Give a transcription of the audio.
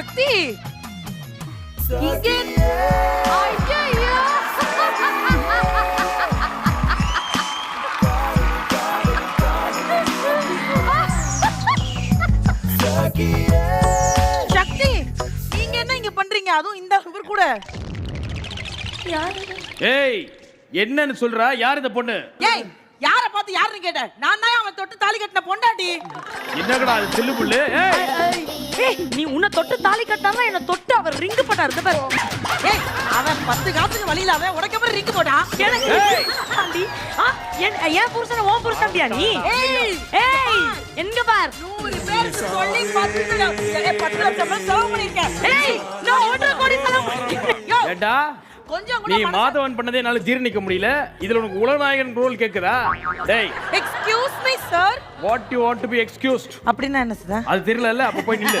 சக்தி. இங்கே. சக்தி நீங்க என்ன இங்க பண்றீங்க? அதுவும் இந்த இவர் கூட. ஏய் என்னன்னு சொல்றா? யார் இந்த பொண்ணு? ஏய் யார பார்த்து யாருன்னு கேட்ட? நான் தான் அவன் தொட்டு தாலி கட்டின பொண்டாட்டி. என்னங்கடா அது சில்லு புல்லு? ஏய் தொட்டு தாலி கட்டாம என்ன தொட்டு அவர் ரிங்கு போட்டாரு இந்த பாரு. ஏய் அவன் பத்து காசுக்கு வழியில அவன் உடைக்க மாதிரி ரிங்கு போட்டான் எனக்கு ஆ, என் புருஷனை உன் புருஷன்டியா நீ? ஏய். ஏய் எங்க பார்? நூறு பேருக்கு சொல்லி பத்து லட்சம் ஏய், பத்து லட்சம் ரூபாய் செலவு பண்ணிருக்கேன் ஏய் நான் ஒன்றரை கோடி செலவு பண்ணிருக்கேன். யோ, ஏண்டா? கொஞ்சம் நீ மாதவன் பண்ணதே என்னால ஜீரணிக்க முடியல. இதுல உனக்கு உலகநாயகன் ரோல் கேக்குதா? டேய். Excuse me sir what you want to be excused அப்படின்னா என்ன சார் அது தெரியல அப்ப போய் நில்லு.